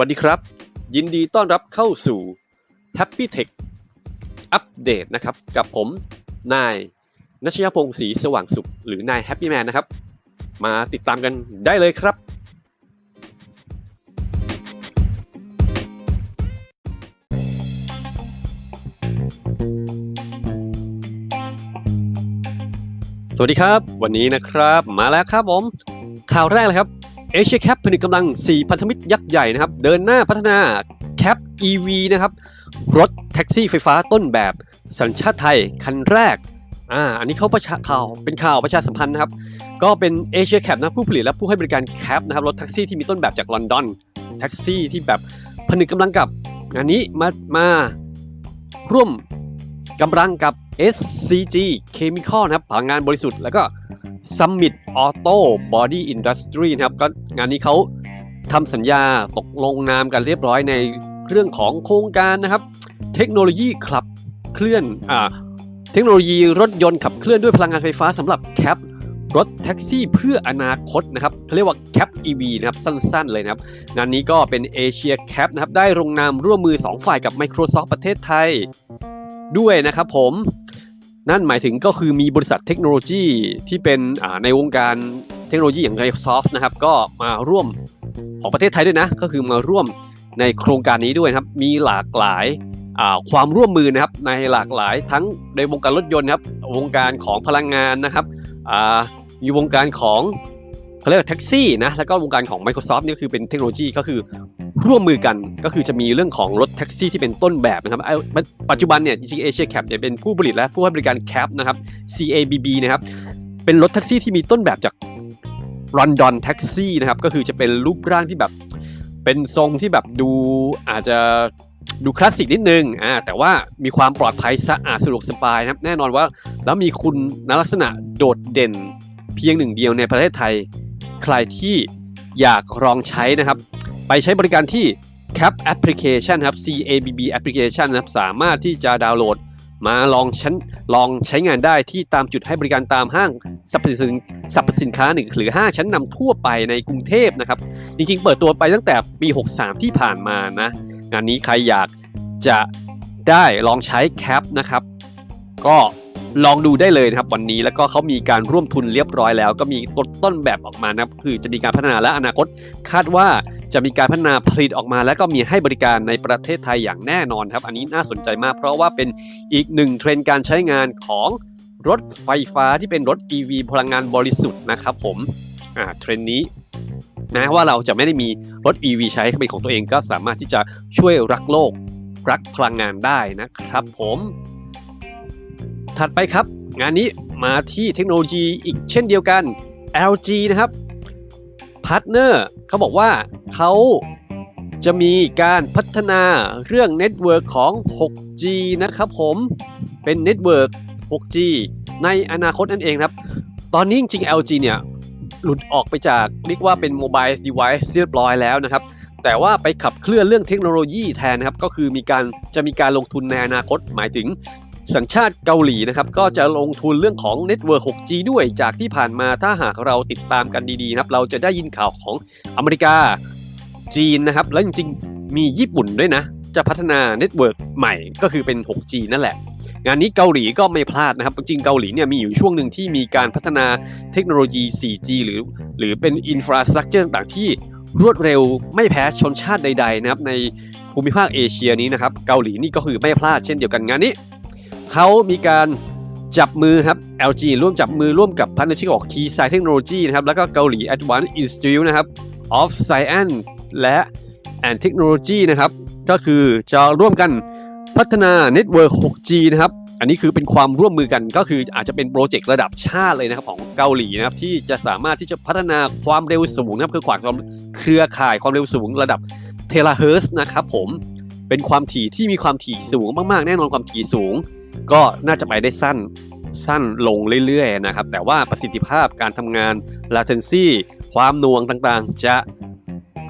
วัสดีครับ ยินดีต้อนรับเข้าสู่ Happy Tech อัปเดตนะครับ กับผม นายนัชยพงศ์ศรีสว่างสุข หรือนาย Happy Man นะครับ มาติดตามกันได้เลยครับ สวัสดีครับ วันนี้นะครับ มาแล้วครับผม ข่าวแรกเลยครับ เอเชียแคปผนึกกำลัง 4 พันธมิตรยักษ์ใหญ่นะครับ เดินหน้าพัฒนาแคป EV นะครับ รถแท็กซี่ไฟฟ้าต้นแบบสัญชาติไทย คันแรกอ่าอันนี้เขาประชาข่าวเป็นข่าวประชาสัมพันธ์นะครับ ก็เป็นเอเชียแคปนะผู้ผลิตและผู้ให้บริการแคปนะครับรถแท็กซี่ที่มีต้นแบบจากลอนดอนแท็กซี่ที่แบบผนึกกำลังกับงานนี้มามาร่วมกำลังกับ SCG Chemical นะครับพลังงานบริสุทธิ์แล้วก็ Summit Auto Body Industry นะครับก็งานนี้เขาทำสัญญาตกลงนามกันเรียบร้อยในเรื่องของโครงการนะครับ เทคโนโลยีขับเคลื่อนอ่าเทคโนโลยีรถยนต์ขับเคลื่อนด้วยพลังงานไฟฟ้าสำหรับแคปรถแท็กซี่เพื่ออนาคตนะครับเขาเรียกว่า Cap EV นะครับสั้นๆเลยนะครับ งานนี้ก็เป็นเอเชียแคปนะครับได้ลงนามร่วมมือ 2 ฝ่ายกับ Microsoft ประเทศไทย ด้วยนะครับผม นั่นหมายถึงก็คือมีบริษัทเทคโนโลยีที่เป็นในวงการเทคโนโลยีอย่าง Microsoft นะครับ ก็มาร่วมของประเทศไทยด้วยนะ ก็คือมาร่วมในโครงการนี้ด้วยครับ มีหลากหลายความร่วมมือนะครับในหลากหลายทั้งในวงการรถยนต์ครับวงการของพลังงานนะครับมีวงการของ เขาเรียกว่าแท็กซี่นะแล้วก็วงการของ Microsoft นี่ก็คือเป็นเทคโนโลยีก็คือร่วมมือกันก็คือจะมีเรื่องของรถแท็กซี่ที่เป็นต้นแบบนะครับเอ้ยปัจจุบันเนี่ยจริงๆเอเชียแคปเนี่ยเป็นผู้ผลิตและผู้ให้บริการแคปนะครับ CABB นะครับเป็นรถแท็กซี่ที่มีต้นแบบจากลอนดอนแท็กซี่นะครับก็คือจะเป็นรูปร่างที่แบบเป็นทรงที่แบบดูอาจจะดูคลาสสิกนิดนึงอ่าแต่ว่ามีความปลอดภัยสะอาดสะดวกสบายนะครับแน่นอนว่าแล้วมีคุณลักษณะโดดเด่นเพียงหนึ่งเดียวในประเทศไทย ใครที่อยากลองใช้นะครับ ไปใช้บริการที่ Cap Application ครับ CABB Application นะครับ สามารถที่จะดาวน์โหลด มาลองชั้นลองใช้งานได้ที่ตามจุดให้บริการตามห้างสรรพสินสรรพสินค้าหนึ่งหรือ5ชั้นนำทั่วไปในกรุงเทพนะครับ จริงๆ เปิดตัวไปตั้งแต่ปี 63 ที่ผ่านมานะ งานนี้ใครอยากจะได้ลองใช้แคปนะครับ ก็ ลองดูได้เลยนะครับวันนี้แล้วก็เขามีการร่วมทุนเรียบร้อยแล้ว ก็มีต้นแบบออกมานะครับคือจะมีการพัฒนาและอนาคตคาดว่าจะมีการพัฒนาผลิตออกมา แล้วก็มีให้บริการในประเทศไทยอย่างแน่นอนครับ อันนี้น่าสนใจมาก เพราะว่าเป็นอีกหนึ่งเทรนด์การใช้งานของรถไฟฟ้าที่เป็นรถ EV พลังงานบริสุทธิ์นะครับผมอ่าเทรนด์นี้แม้ว่าเราจะไม่ได้มีรถ EV ใช้เป็นของตัวเองก็สามารถที่จะช่วยรักโลกรักพลังงานได้นะครับผม ถัดไปครับ งานนี้มาที่เทคโนโลยีอีกเช่นเดียวกัน LG นะครับพาร์ทเนอร์เขาบอกว่าเขาจะมีการพัฒนาเรื่องเน็ตเวิร์กของ 6G นะครับผมเป็นเน็ตเวิร์ก 6G ในอนาคตนั่นเองครับ ตอนนี้จริงๆ LG เนี่ย หลุดออกไปจากเรียกว่าเป็น Mobile Device เรียบร้อยแล้วนะครับ แต่ว่าไปขับเคลื่อนเรื่องเทคโนโลยีแทนนะครับ ก็คือมีการจะมีการลงทุนในอนาคตหมายถึง สัญชาติเกาหลีนะครับก็จะลงทุนเรื่องของเน็ตเวิร์ก 6G ด้วย จากที่ผ่านมาถ้าหากเราติดตามกันดีๆนะครับเราจะได้ยินข่าวของอเมริกาจีนนะครับแล้วจริงๆมีญี่ปุ่นด้วยนะ จะพัฒนาเน็ตเวิร์กใหม่ก็คือเป็น 6G นั่นแหละ งานนี้เกาหลีก็ไม่พลาดนะครับ จริงเกาหลีเนี่ยมีอยู่ช่วงหนึ่งที่มีการพัฒนาเทคโนโลยี 4G หรือ หรือเป็นอินฟราสตรักเจอร์ต่างๆที่รวดเร็วไม่แพ้ชนชาติใด ๆ นะครับในภูมิภาคเอเชียนี้นะครับเกาหลีนี่ก็คือไม่พลาดเช่นเดียวกันงานนี้ เขามีการจับมือครับ LG ร่วมจับมือร่วมกับพันธมิตรของ Keysight Technology นะครับ แล้วก็เกาหลี Advanced Institute นะครับ of Science และ and Technology นะครับ ก็คือจะร่วมกันพัฒนา Network 6G นะครับ อันนี้คือเป็นความร่วมมือกันก็คืออาจจะเป็นโปรเจกต์ระดับชาติเลยนะครับของเกาหลีนะครับ ที่จะสามารถที่จะพัฒนาความเร็วสูงนะครับคือความเครือข่ายความเร็วสูงระดับเทราเฮิร์ตนะครับผมเป็นความถี่ที่มีความถี่สูงมากๆ แน่นอนความถี่สูง ก็น่าจะไปได้สั้นสั้นลงเรื่อยๆนะครับ แต่ว่าประสิทธิภาพการทำงาน latency ความหน่วงต่างๆ จะ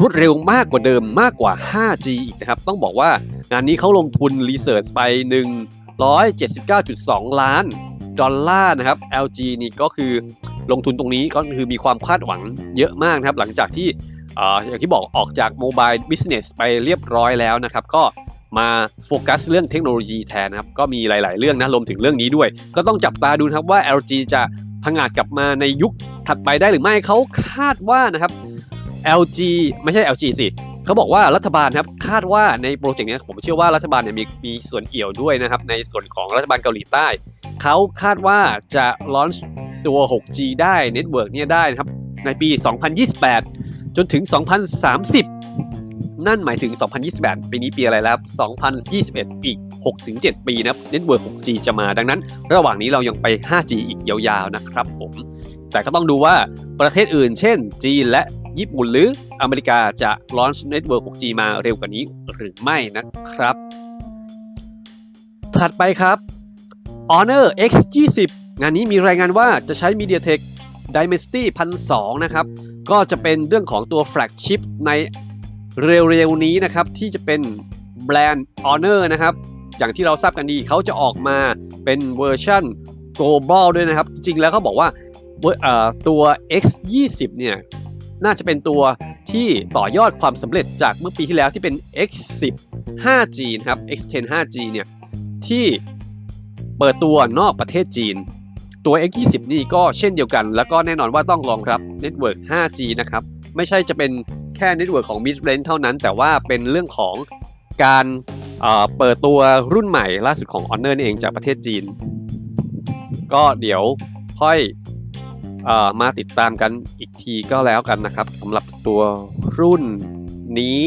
รวดเร็วมากกว่าเดิมมากกว่า 5G อีกนะครับ ต้องบอกว่างานนี้เขาลงทุนรีเสิร์ชไป 179.2 ล้านดอลลาร์นะครับ LG นี่ก็คือลงทุนตรงนี้ก็คือมีความคาดหวังเยอะมากนะครับ หลังจากที่อย่างที่บอกออกจากโมบายบิสเนสไปเรียบร้อยแล้วนะครับ ก็ มาโฟกัสเรื่องเทคโนโลยีแทนนะครับ ก็มีหลาย ๆ เรื่องนะรวมถึงเรื่องนี้ด้วย ก็ต้องจับตาดูครับว่า LG จะพังอาจกลับมาในยุคถัดไปได้หรือไม่เขาคาดว่านะครับ LG ไม่ใช่ LG สิเขาบอกว่ารัฐบาลครับคาดว่าในโปรเจกต์นี้ผมเชื่อว่ารัฐบาลเนี่ยมีมีส่วนเอี่ยวด้วยนะครับ ในส่วนของรัฐบาลเกาหลีใต้เขาคาดว่าจะลอนตัว 6G ได้เน็ตเวิร์กเนี่ยได้นะครับในปี 2028 จนถึง 2030 นั่นหมายถึง 2028 ปีนี้ปีอะไรแล้ว 2021 อีก 6-7 ปีนะครับเน็ตเวิร์ก 6G จะมาดังนั้น ระหว่างนี้เรายังไป 5G อีกยาวๆนะครับผม แต่ก็ต้องดูว่าประเทศอื่น เช่น จีนและญี่ปุ่นหรืออเมริกาจะลอนช์เน็ตเวิร์ก 6G มาเร็วกว่านี้หรือไม่นะครับ ถัดไปครับ Honor X20 งานนี้มีรายงานว่าจะใช้ MediaTek Dimensity 1002 นะครับ ก็จะเป็นเรื่องของตัวแฟลกชิพใน เร็วๆนี้นะครับที่จะเป็นแบรนด์ Honor นะครับอย่างที่เราทราบกันดีเขาจะออกมาเป็นเวอร์ชัน global ด้วยนะครับ จริงๆแล้วเขาบอกว่าตัว X20 เนี่ยน่าจะเป็นตัวที่ต่อยอดความสำเร็จจากเมื่อปีที่แล้วที่เป็น X10 5G นะครับ X10 5G เนี่ยที่เปิดตัวนอกประเทศจีน ตัว X20 นี่ก็เช่นเดียวกัน แล้วก็แน่นอนว่าต้องรองรับเน็ตเวิร์ก 5G นะครับ ไม่ใช่จะเป็น แค่เน็ตเวิร์กของ Mid Range เท่านั้น แต่ว่าเป็นเรื่องของการเปิดตัวรุ่นใหม่ล่าสุดของ Honor นี่เองจากประเทศจีน ก็เดี๋ยวค่อยอมาติดตามกันอีกทีก็แล้วกันนะครับสำหรับตัวรุ่นนี้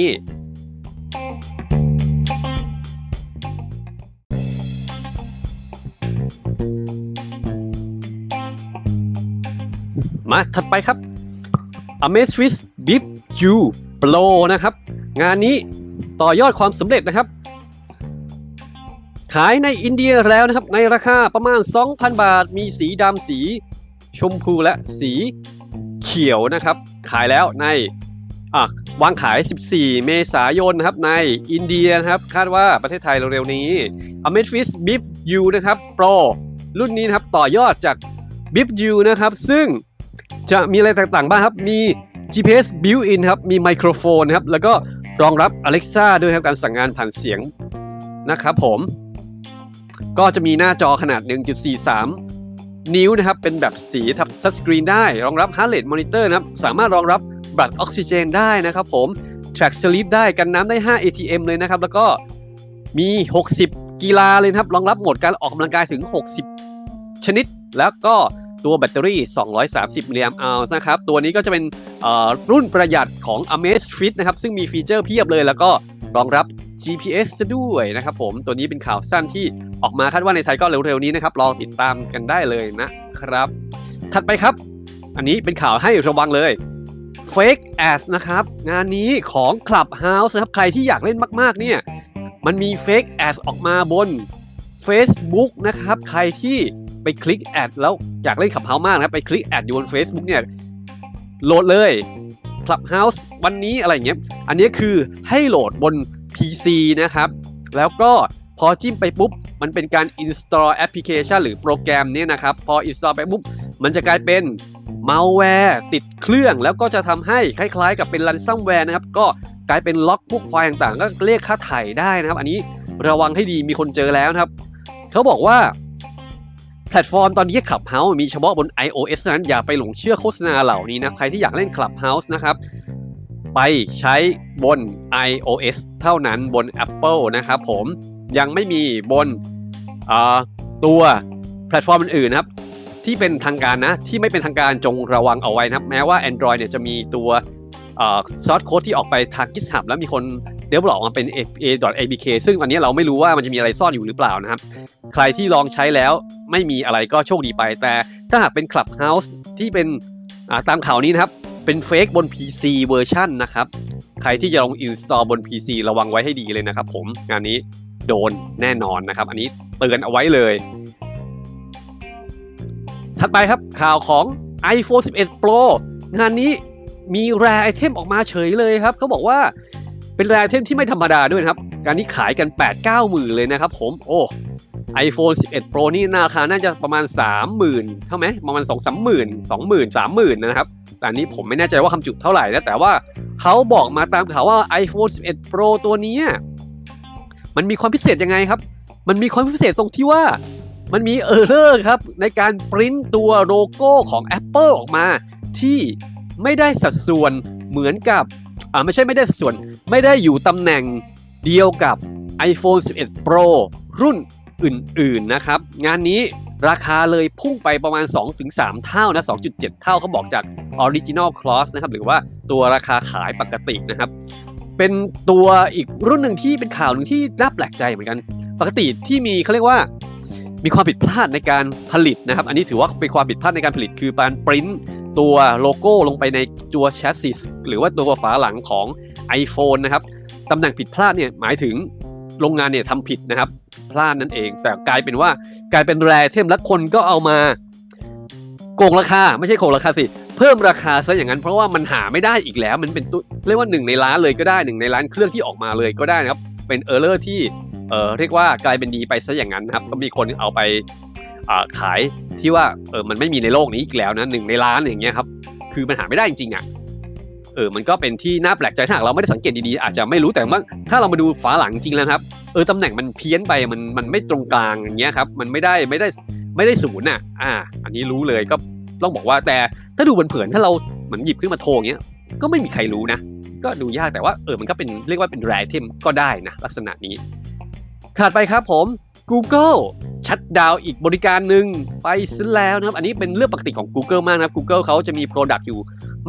มาถัดไปครับ Amazfit Bip U Pro นะครับ งานนี้ต่อยอดความสำเร็จนะครับ ขายในอินเดียแล้วนะครับ ในราคาประมาณ 2,000 บาท มีสีดำสี ชมพูและสีเขียวนะครับ ขายแล้วในอะวางขาย 14 เมษายนนะครับ ในอินเดียนะครับ คาดว่าประเทศไทยเร็วๆนี้ Amazfit Bip U นะครับ Pro รุ่นนี้นะครับ ต่อยอดจาก Bip U นะครับ ซึ่งจะมีอะไรต่างๆบ้างครับ มี GPS built-in ครับ มีไมโครโฟนนะครับ แล้วก็รองรับ Alexa ด้วยครับ การสั่งงานผ่านเสียงนะครับผม ก็จะมีหน้าจอขนาด 1.43 นิ้วนะครับ เป็นแบบสีทับซัสกรีนได้ รองรับ Heart Rate Monitor นะครับ สามารถรองรับบัตรออกซิเจนได้นะครับผม Track Sleep ได้ กันน้ำได้ 5 ATM เลยนะครับ แล้วก็มี 60 กีฬาเลยครับ รองรับโหมดการออกกำลังกายถึง 60 ชนิด แล้วก็ ตัวแบตเตอรี่ 230มิลลิแอมป์อัลนะครับ ตัวนี้ก็จะเป็นรุ่นประหยัดของ Amazfit นะครับ ซึ่งมีฟีเจอร์เพียบเลยแล้วก็รองรับ GPS ซะด้วยนะครับผม ตัวนี้เป็นข่าวสั้นที่ออกมาคาดว่าในไทยก็เร็วๆนี้นะครับ รอติดตามกันได้เลยนะครับ ถัดไปครับ อันนี้เป็นข่าวให้ระวังเลย Fake Ads นะครับ งานนี้ของ Clubhouse นะครับ ใครที่อยากเล่นมากๆ เนี่ย มันมี Fake Ads ออกมาบน Facebook นะครับ ใครที่ ไปคลิกแอดแล้วอยากเล่น Clubhouse มากนะครับไปคลิกแอดอยู่บน Facebook เนี่ยโหลดเลย Clubhouse วันนี้อะไรอย่างเงี้ยอันนี้คือให้โหลดบน PC นะครับ แล้วก็พอจิ้มไปปุ๊บ มันเป็นการ install application หรือโปรแกรมเนี้นะครับ พอ install ไปปุ๊บ มันจะกลายเป็น malware ติดเครื่อง แล้วก็จะทำให้คล้ายๆ กับเป็น ransomware นะครับ ก็กลายเป็นล็อกพวกไฟล์ต่างๆ ก็เรียกค่าไถ่ได้นะครับ อันนี้ระวังให้ดีมีคนเจอแล้วนะครับ เขาบอกว่า แพลตฟอร์มตอนนี้ Clubhouse มีเฉพาะบน iOS เท่านั้นอย่าไปหลงเชื่อโฆษณาเหล่านี้นะ ใครที่อยากเล่น Clubhouse นะครับ ไปใช้บน iOS เท่านั้นบน Apple นะครับผมยังไม่มีบนอ่าตัวแพลตฟอร์มอื่นๆนะครับที่เป็นทางการนะ ที่ไม่เป็นทางการจงระวังเอาไว้นะครับ แม้ว่า Android เนี่ยจะมีตัว ซอสโค้ดที่ออกไปทาง GitHub แล้วมีคนเดเวลลออกมาเป็น a.abk ซึ่งอันนี้เราไม่รู้ว่ามันจะมีอะไรซ่อนอยู่หรือเปล่านะครับ ใครที่ลองใช้แล้วไม่มีอะไรก็โชคดีไป แต่ถ้าหากเป็น Clubhouse ที่เป็นตามข่าวนี้นะครับ เป็นเฟกบน PC เวอร์ชันนะครับ ใครที่จะลอง install บน PC ระวังไว้ให้ดีเลยนะครับผมงานนี้โดนแน่นอนนะครับ อันนี้เตือนเอาไว้เลย ถัดไปครับข่าวของ iPhone 11 Pro งานนี้ มีแร่ไอเทมออกมาเฉยเลยครับเขาบอกว่าเป็นแรไอเทมที่ไม่ธรรมดาด้วยนะครับ การนี้ขายกัน 8-9หมื่นเลยนะครับผมโอ้ iPhone 11 Pro นี่ราคาน่าจะประมาณ 30,000เท่าไหมประมาณ 2 3 0 0 0 0 20,000 30,000นะครับแต่อันนี้ผมไม่แน่ใจว่าคำจุเท่าไหร่นะแต่ว่าเขาบอกมาตามข่าวว่า iPhone 11 Pro ตัวนี้มันมีความพิเศษยังไงครับ มันมีความพิเศษตรงที่ว่ามันมีเออร์เลอร์ครับ ในการปริ้นตัวโลโก้ของ Apple ออกมาที่ ไม่ได้สัดส่วนเหมือนกับอ่าไม่ใช่ไม่ได้สัดส่วน ไม่ได้อยู่ตำแหน่งเดียวกับ iPhone 11 Pro รุ่นอื่นๆนะครับ งานนี้ราคาเลยพุ่งไปประมาณ 2-3 เท่านะ 2.7 เท่าเขาบอกจาก Original Cost นะครับ หรือว่าตัวราคาขายปกตินะครับ เป็นตัวอีกรุ่นหนึ่งที่เป็นข่าวหนึ่งที่น่าแปลกใจเหมือนกัน ปกติที่มีเขาเรียกว่ามีความผิดพลาดในการผลิตนะครับ อันนี้ถือว่าเป็นความผิดพลาดในการผลิตคือการปริ้น ตัวโลโก้ลงไปในตัวแชสซิสหรือว่าตัวฝาหลังของ iPhone นะครับตำแหน่งผิดพลาดเนี่ยหมายถึงโรงงานเนี่ยทำผิดนะครับพลาดนั่นเอง แต่กลายเป็นว่ากลายเป็นแรเทมและคนก็เอามาโกงราคาไม่ใช่โกงราคาสิ เพิ่มราคาซะอย่างนั้นเพราะว่ามันหาไม่ได้อีกแล้ว มันเป็นตัวเรียกว่าหนึ่งในล้านเลยก็ได้หนึ่งในล้านเครื่องที่ออกมาเลยก็ได้นะครับ เป็นเออร์เลอร์ที่เออเรียกว่ากลายเป็นดีไปซะอย่างนั้นนะครับก็มีคนเอาไป ขายที่ว่าเออมันไม่มีในโลกนี้อีกแล้วนะหนึ่งในล้านอย่างเงี้ยครับคือมันหาไม่ได้จริงๆอะเออมันก็เป็นที่น่าแปลกใจถ้าเราไม่ได้สังเกตดีๆอาจจะไม่รู้แต่ว่าถ้าเรามาดูฝาหลังจริงแล้วครับเออตำแหน่งมันเพี้ยนไปมันมันไม่ตรงกลางอย่างเงี้ยครับมันไม่ได้ไม่ได้ไม่ได้ศูนย์อะอ่า อันนี้รู้เลยก็ต้องบอกว่าแต่ถ้าดูเผินๆถ้าเราเหมือนหยิบขึ้นมาโทรอย่างเงี้ยก็ไม่มีใครรู้นะ ก็ดูยากแต่ว่าเออมันก็เป็นเรียกว่าเป็นแรเทมก็ได้นะลักษณะนี้ขาดไปครับผม Google ชัดดาวอีกบริการหนึ่งไปซะแล้วนะครับ อันนี้เป็นเรื่องปกติของ Google มากนะครับ Google เขาจะมี Product อยู่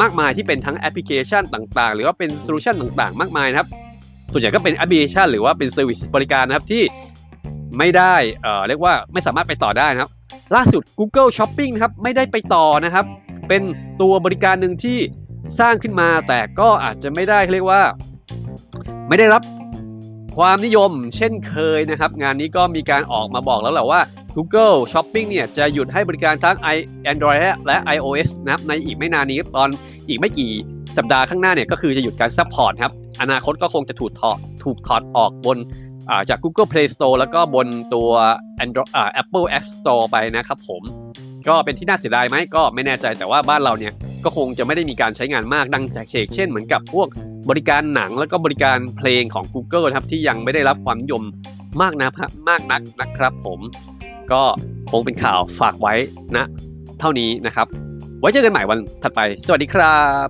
มากมายที่เป็นทั้งแอปพลิเคชันต่างๆ หรือว่าเป็นโซลูชันต่างๆ มากมายนะครับ ส่วนใหญ่ก็เป็นแอปพลิเคชันหรือว่าเป็นเซอร์วิสบริการนะครับที่ไม่ได้เอ่อเรียกว่าไม่สามารถไปต่อได้นะครับ ล่าสุด Google Shopping นะครับไม่ได้ไปต่อนะครับ เป็นตัวบริการหนึ่งที่สร้างขึ้นมาแต่ก็อาจจะไม่ได้เรียกว่า ไม่ได้รับ ความนิยมเช่นเคยนะครับ งานนี้ก็มีการออกมาบอกแล้วแหละว่า Google Shopping เนี่ยจะหยุดให้บริการทั้ง i Android และ iOS นะครับในอีกไม่นานนี้ตอนอีกไม่กี่สัปดาห์ข้างหน้าเนี่ยก็คือจะหยุดการซัพพอร์ตครับ อนาคตก็คงจะถูกถอดถูกถอดออกบนาจาก Google Play Store แล้วก็บนตัว Android อ่า Apple App Store ไปนะครับผม ก็เป็นที่น่าเสียดายไหมก็ไม่แน่ใจแต่ว่าบ้านเราเนี่ย ก็คงจะไม่ได้มีการใช้งานมากดังจากเชกเช่นเหมือนกับพวกบริการหนังแล้วก็บริการเพลงของ Google นะครับที่ยังไม่ได้รับความนิยมมากนะมากนักนะครับผมก็คงเป็นข่าวฝากไว้นะ เท่านี้นะครับ ไว้เจอกันใหม่วันถัดไป สวัสดีครับ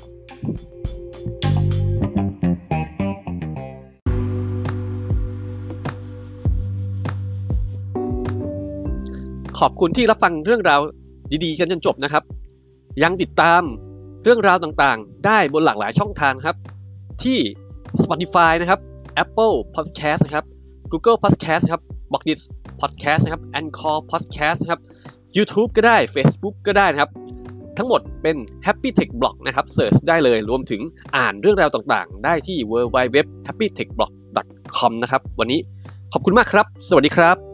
ขอบคุณที่รับฟังเรื่องราวดีๆ กันจนจบนะครับ ยังติดตามเรื่องราวต่างๆ ได้บนหลากหลายช่องทางครับ ที่ Spotify นะครับ Apple Podcast นะครับ Google Podcast นะครับ b o g d i t Podcast นะครับ Anchor Podcast นะครับ YouTube ก็ได้ Facebook ก็ได้นะครับ ทั้งหมดเป็น Happy Tech Blog นะครับเสิร์ชได้เลยรวมถึงอ่านเรื่องราวต่างๆ ได้ที่ www.happytechblog.com นะครับ วันนี้ขอบคุณมากครับ สวัสดีครับ